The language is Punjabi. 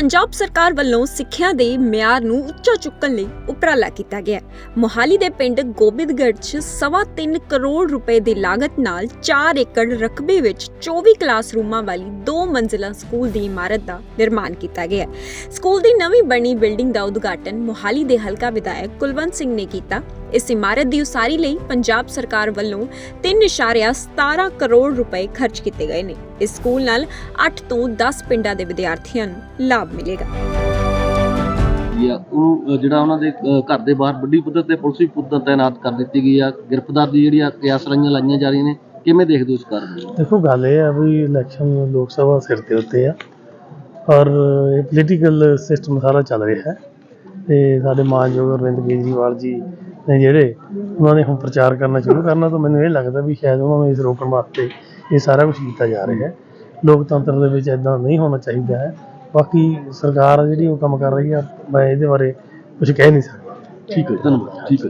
ਪੰਜਾਬ ਸਰਕਾਰ ਵੱਲੋਂ ਸਿੱਖਿਆ ਦੇ ਮਿਆਰ ਨੂੰ ਉੱਚਾ ਚੁੱਕਣ ਲਈ ਉਪਰਾਲਾ ਕੀਤਾ ਗਿਆ ਮੋਹਾਲੀ ਦੇ ਪਿੰਡ ਗੋਬਿੰਦਗੜ੍ਹ 'ਚ ਸਵਾ ਤਿੰਨ ਕਰੋੜ ਰੁਪਏ ਦੀ ਲਾਗਤ ਨਾਲ 4 ਏਕੜ ਰਕਬੇ ਵਿੱਚ 24 ਕਲਾਸਰੂਮਾਂ ਵਾਲੀ ਦੋ ਮੰਜ਼ਿਲਾ ਸਕੂਲ ਦੀ ਇਮਾਰਤ ਦਾ ਨਿਰਮਾਣ ਕੀਤਾ ਗਿਆ ਸਕੂਲ ਦੀ ਨਵੀਂ ਬਣੀ ਬਿਲਡਿੰਗ ਦਾ ਉਦਘਾਟਨ ਮੋਹਾਲੀ ਦੇ ਹਲਕਾ ਵਿਧਾਇਕ ਕੁਲਵੰਤ ਸਿੰਘ ਨੇ ਕੀਤਾ। ਇਸ ਇਮਾਰਤ ਦੀ ਉਸਾਰੀ ਲਈ ਪੰਜਾਬ ਸਰਕਾਰ ਵੱਲੋਂ 3.17 ਕਰੋੜ ਰੁਪਏ ਖਰਚ ਕੀਤੇ ਗਏ ਨੇ। ਇਸ ਸਕੂਲ ਨਾਲ 8 ਤੋਂ 10 ਪਿੰਡਾਂ ਦੇ ਵਿਦਿਆਰਥੀਆਂ ਨੂੰ ਲਾਭ ਮਿਲੇਗਾ। ਆ ਉਹਨੂੰ ਜਿਹੜਾ ਉਹਨਾਂ ਦੇ ਘਰ ਦੇ ਬਾਹਰ ਵੱਡੀ ਪੱਧਰ ਤੇ ਪੁਲਿਸ ਵੀ ਪੁੱਤਰ ਤਾਇਨਾਤ ਕਰ ਦਿੱਤੀ ਗਈ ਆ। ਗ੍ਰਿਫਤਾਰ ਦੀ ਜਿਹੜੀਆਂ ਕਿਆਸਰਾਈਆਂ ਲਾਈਆਂ ਜਾ ਰਹੀਆਂ ਨੇ ਕਿਵੇਂ ਦੇਖਦੇ ਹੋ ਇਸ ਕਾਰਨ? ਨੂੰ ਦੇਖੋ ਗੱਲ ਇਹ ਆ ਵੀ ਇਲੈਕਸ਼ਨ ਲੋਕ ਸਭਾ ਸਿਰ ਦੇ ਉੱਤੇ ਆ। ਔਰ ਇਹ ਪੋਲੀਟੀਕਲ ਸਿਸਟਮ ਸਾਰਾ ਚੱਲ ਰਿਹਾ ਹੈ। ਤੇ ਸਾਡੇ ਮਾਨਯੋਗ ਅਰਵਿੰਦ ਕੇਜਰੀਵਾਲ ਜੀ ਨੇ ਜਿਹੜੇ ਉਹਨਾਂ ਨੇ ਹੁਣ ਪ੍ਰਚਾਰ ਕਰਨਾ ਸ਼ੁਰੂ ਕਰਨਾ ਤਾਂ ਮੈਨੂੰ ਇਹ ਲੱਗਦਾ ਵੀ ਸ਼ਾਇਦ ਉਹਨਾਂ ਨੂੰ ਇਸ ਰੋਕਣ ਵਾਸਤੇ ਇਹ ਸਾਰਾ ਕੁਝ ਕੀਤਾ ਜਾ ਰਿਹਾ ਹੈ। ਲੋਕਤੰਤਰ ਦੇ ਵਿੱਚ ਇਦਾਂ ਨਹੀਂ ਹੋਣਾ ਚਾਹੀਦਾ ਹੈ। ਬਾਕੀ ਸਰਕਾਰ ਆ ਜਿਹੜੀ ਉਹ ਕੰਮ ਕਰ ਰਹੀ ਆ, ਮੈਂ ਇਹਦੇ ਬਾਰੇ ਕੁਝ ਕਹਿ ਨਹੀਂ ਸਕਦਾ। ਠੀਕ ਹੈ ਧੰਨਵਾਦ, ਠੀਕ ਹੈ